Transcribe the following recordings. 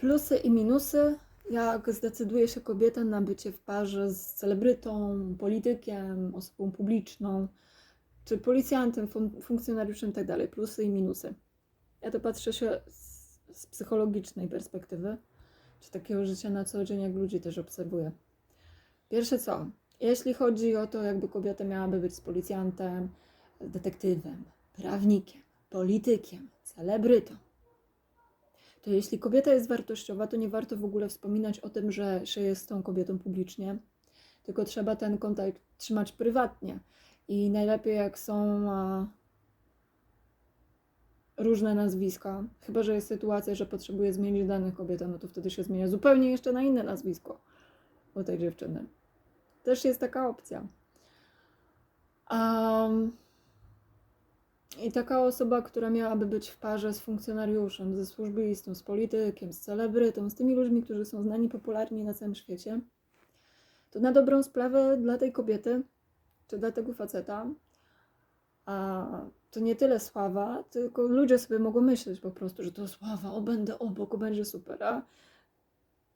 Plusy i minusy, jak zdecyduje się kobieta na bycie w parze z celebrytą, politykiem, osobą publiczną, czy policjantem, fun- funkcjonariuszem itd. Plusy i minusy. Ja to patrzę się z, z psychologicznej perspektywy, czy takiego życia na co dzień, jak ludzi też obserwuję. Pierwsze co, jeśli chodzi o to, jakby kobieta miałaby być z policjantem, detektywem, prawnikiem, politykiem, celebrytą, to jeśli kobieta jest wartościowa, to nie warto w ogóle wspominać o tym, że się jest tą kobietą publicznie, tylko trzeba ten kontakt trzymać prywatnie. I najlepiej jak są a, różne nazwiska, chyba że jest sytuacja, że potrzebuje zmienić dane kobieta, no to wtedy się zmienia zupełnie jeszcze na inne nazwisko u tej dziewczyny. Też jest taka opcja. Um, I taka osoba, która miałaby być w parze z funkcjonariuszem, ze służbistą, z politykiem, z celebrytą, z tymi ludźmi, którzy są znani, popularni na całym świecie, to na dobrą sprawę dla tej kobiety, czy dla tego faceta, a to nie tyle sława, tylko ludzie sobie mogą myśleć po prostu, że to sława, o będę obok, o będzie super, a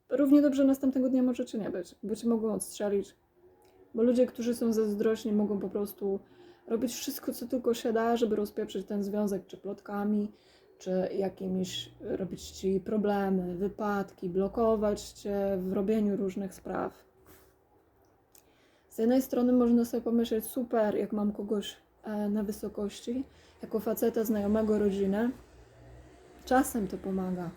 równie dobrze następnego dnia może czy nie być, bo cię mogą odstrzelić, bo ludzie, którzy są zazdrośni, mogą po prostu robić wszystko, co tylko się da, żeby rozpieprzyć ten związek, czy plotkami, czy jakimiś robić ci problemy, wypadki, blokować cię w robieniu różnych spraw. Z jednej strony można sobie pomyśleć, super, jak mam kogoś e, na wysokości, jako faceta, znajomego, rodzinę. Czasem to pomaga.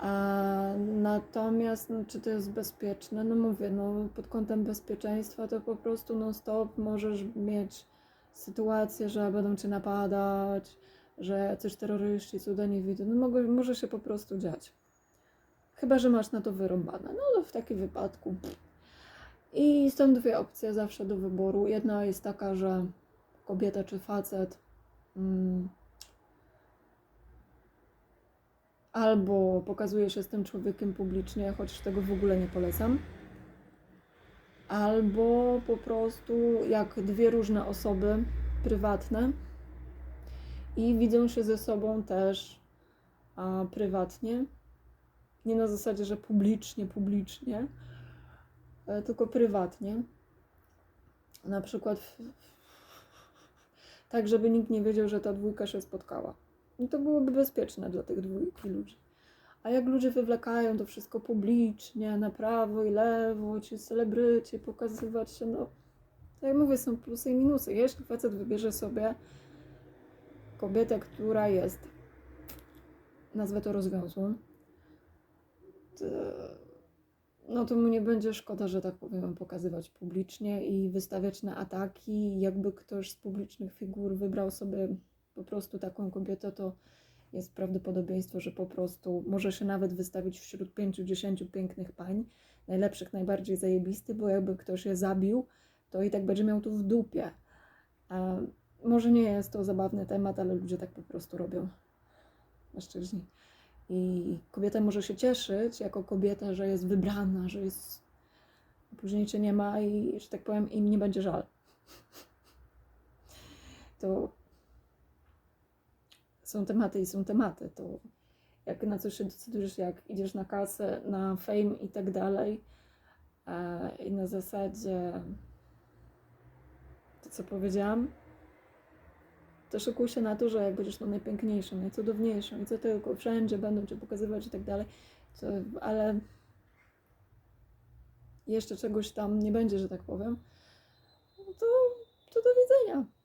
A natomiast, no, czy to jest bezpieczne? No mówię, no, pod kątem bezpieczeństwa to po prostu non stop możesz mieć sytuację, że będą cię napadać, że jacyś terroryści cuda nie widzą. No mogę, może się po prostu dziać. Chyba, że masz na to wyrąbane. No to w takim wypadku. I są dwie opcje zawsze do wyboru. Jedna jest taka, że kobieta czy facet mm, albo pokazuje się z tym człowiekiem publicznie, chociaż tego w ogóle nie polecam, albo po prostu jak dwie różne osoby prywatne i widzą się ze sobą też a, prywatnie. Nie na zasadzie, że publicznie, publicznie, e, tylko prywatnie. Na przykład w, tak, żeby nikt nie wiedział, że ta dwójka się spotkała. I to byłoby bezpieczne dla tych dwójki ludzi. A jak ludzie wywlekają to wszystko publicznie, na prawo i lewo, ci celebryci, pokazywać się, no, tak jak mówię, są plusy i minusy. Jeśli facet wybierze sobie kobietę, która jest, nazwę to rozwiązłą, to, no to mu nie będzie szkoda, że tak powiem, pokazywać publicznie i wystawiać na ataki. Jakby ktoś z publicznych figur wybrał sobie po prostu taką kobietę, to jest prawdopodobieństwo, że po prostu może się nawet wystawić wśród pięciu, dziesięciu pięknych pań, najlepszych, najbardziej zajebisty, bo jakby ktoś je zabił, to i tak będzie miał tu w dupie. A może nie jest to zabawny temat, ale ludzie tak po prostu robią. Mężczyźni. I kobieta może się cieszyć jako kobieta, że jest wybrana, że jest. Później cię nie ma i, że tak powiem, im nie będzie żal. To są tematy i są tematy. To jak na coś się decydujesz, jak idziesz na kasę, na fame i tak dalej, e, i na zasadzie to, co powiedziałam, to szykuj się na to, że jak będziesz tą najpiękniejszą, najcudowniejszą i co tylko, wszędzie będą cię pokazywać i tak dalej, to, ale jeszcze czegoś tam nie będzie, że tak powiem, no to, to do widzenia.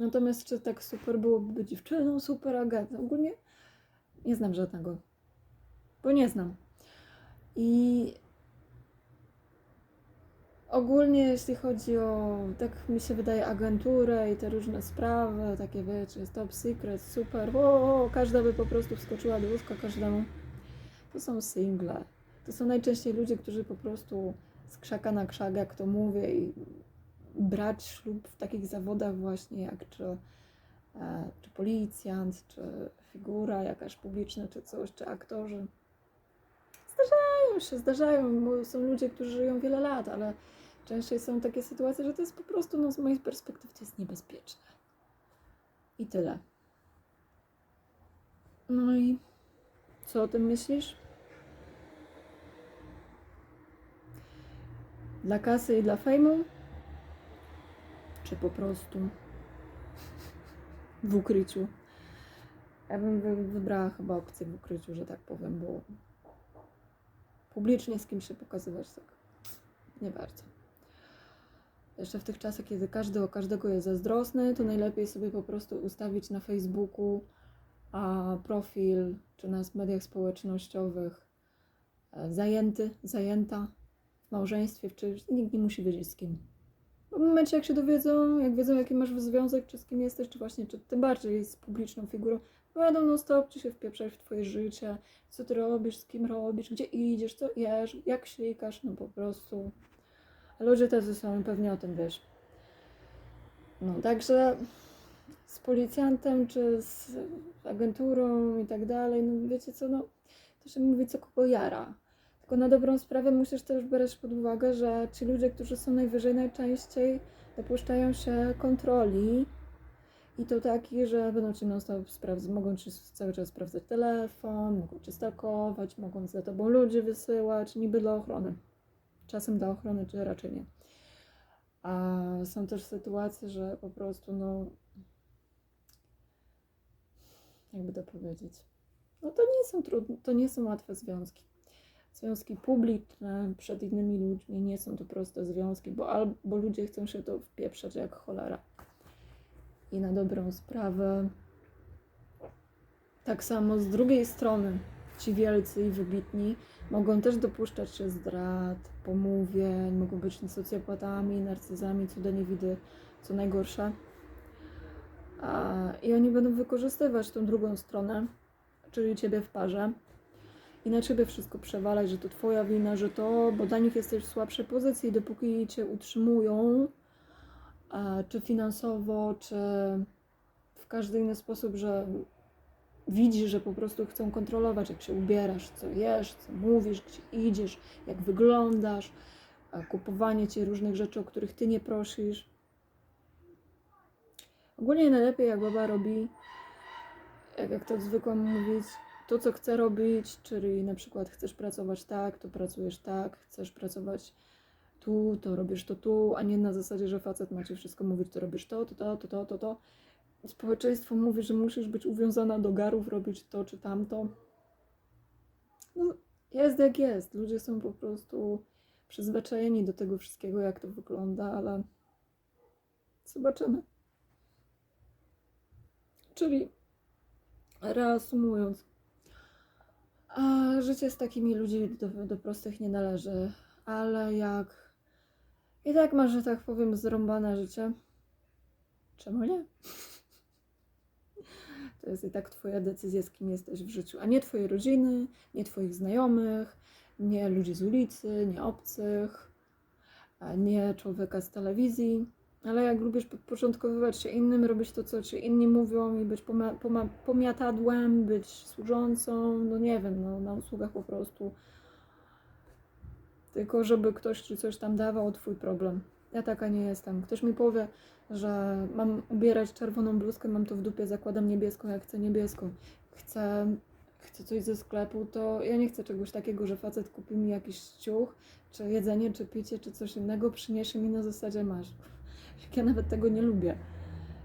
Natomiast czy tak super byłoby dziewczyną, super Agatą? Ogólnie nie znam żadnego. Bo nie znam. I ogólnie jeśli chodzi o, tak mi się wydaje, agenturę i te różne sprawy, takie wiecie, top secret, super, o, każda by po prostu wskoczyła do łóżka każdemu. To są single. To są najczęściej ludzie, którzy po prostu z krzaka na krzak, jak to mówię, i brać ślub w takich zawodach właśnie jak czy, e, czy policjant, czy figura jakaś publiczna, czy coś, czy aktorzy. Zdarzają się, zdarzają, bo są ludzie, którzy żyją wiele lat, ale częściej są takie sytuacje, że to jest po prostu, no z mojej perspektywy, to jest niebezpieczne. I tyle. No i Co o tym myślisz? Dla kasy i dla fejmu? Czy po prostu w ukryciu? Ja bym wy- wybrała chyba opcję w ukryciu, że tak powiem, bo publicznie z kim się pokazywać tak nie bardzo. Jeszcze w tych czasach, kiedy każdy o każdego jest zazdrosny, to najlepiej sobie po prostu ustawić na Facebooku a profil czy na mediach społecznościowych e, zajęty, zajęta w małżeństwie, czy nikt nie musi wiedzieć z kim. W momencie, jak się dowiedzą, jak wiedzą, jaki masz związek, czy z kim jesteś, czy właśnie, czy tym bardziej z publiczną figurą, będą non stop ci się wpieprzać w twoje życie, co ty robisz, z kim robisz, gdzie idziesz, co jesz, jak ślikasz, no po prostu. A ludzie tacy są pewnie o tym wiesz. No, także z policjantem, czy z agenturą i tak dalej, no wiecie co, no to się mówi co kogo jara. Tylko na dobrą sprawę musisz też brać pod uwagę, że ci ludzie, którzy są najwyżej, najczęściej dopuszczają się kontroli i to taki, że będą ci non mogą ci cały czas sprawdzać telefon, mogą cię stalkować, mogą za tobą ludzi wysyłać, niby dla ochrony. Czasem dla ochrony, czy raczej nie. A są też sytuacje, że po prostu, no, jakby to powiedzieć, no to nie są trudne, to nie są łatwe związki. Związki publiczne przed innymi ludźmi nie są to proste związki, bo albo ludzie chcą się to wpieprzać jak cholera. I na dobrą sprawę. Tak samo z drugiej strony ci wielcy i wybitni mogą też dopuszczać się zdrad, pomówień, mogą być socjopatami, narcyzami, cuda nie widy, co najgorsze. I oni będą wykorzystywać tą drugą stronę, czyli ciebie w parze i na ciebie wszystko przewalać, że to twoja wina, że to, bo dla nich jesteś w słabszej pozycji, dopóki cię utrzymują, czy finansowo, czy w każdy inny sposób, że widzisz, że po prostu chcą kontrolować, jak się ubierasz, co jesz, co mówisz, gdzie idziesz, jak wyglądasz, kupowanie ci różnych rzeczy, o których ty nie prosisz. Ogólnie najlepiej, jak baba robi, jak, jak to zwykło mówić, to, co chce robić, czyli na przykład chcesz pracować tak, to pracujesz tak, chcesz pracować tu, to robisz to tu, a nie na zasadzie, że facet ma ci wszystko mówić, to robisz to, to, to, to, to, to, to. Społeczeństwo mówi, że musisz być uwiązana do garów, robić to czy tamto. No, jest jak jest. Ludzie są po prostu przyzwyczajeni do tego wszystkiego, jak to wygląda, ale zobaczymy. Czyli reasumując, a życie z takimi ludźmi do, do prostych nie należy, ale jak i tak masz, że tak powiem, zrąbane życie, czemu nie? To jest i tak Twoja decyzja, z kim jesteś w życiu, a nie Twojej rodziny, nie Twoich znajomych, nie ludzi z ulicy, nie obcych, nie człowieka z telewizji. Ale jak lubisz podporządkowywać się innym, robić to, co ci inni mówią i być poma- pomiatadłem, być służącą, no nie wiem, no, na usługach po prostu. Tylko żeby ktoś ci coś tam dawał, twój problem. Ja taka nie jestem. Ktoś mi powie, że mam ubierać czerwoną bluzkę, mam to w dupie, zakładam niebieską, jak chcę niebieską. Chcę, chcę coś ze sklepu, to ja nie chcę czegoś takiego, że facet kupi mi jakiś ciuch, czy jedzenie, czy picie, czy coś innego, przyniesie mi na zasadzie masz. Jak ja nawet tego nie lubię.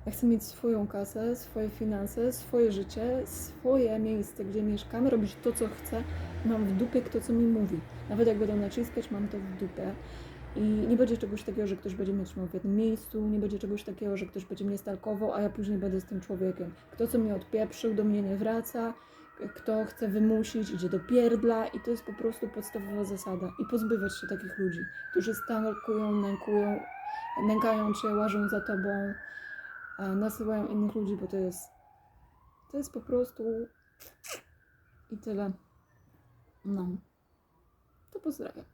Ja chcę mieć swoją kasę, swoje finanse, swoje życie, swoje miejsce, gdzie mieszkam, robić to, co chcę. Mam w dupie kto, co mi mówi. Nawet jak będą naciskać, mam to w dupie. I nie będzie czegoś takiego, że ktoś będzie mnie trzymał w jednym miejscu, nie będzie czegoś takiego, że ktoś będzie mnie stalkował, a ja później będę z tym człowiekiem. Kto, co mnie odpieprzył, do mnie nie wraca, kto chce wymusić, idzie do pierdla i to jest po prostu podstawowa zasada. I pozbywać się takich ludzi, którzy stalkują, nękują, nękają cię, łażą za tobą, nasyłają innych ludzi, bo to jest to jest po prostu i tyle. No. To pozdrawiam.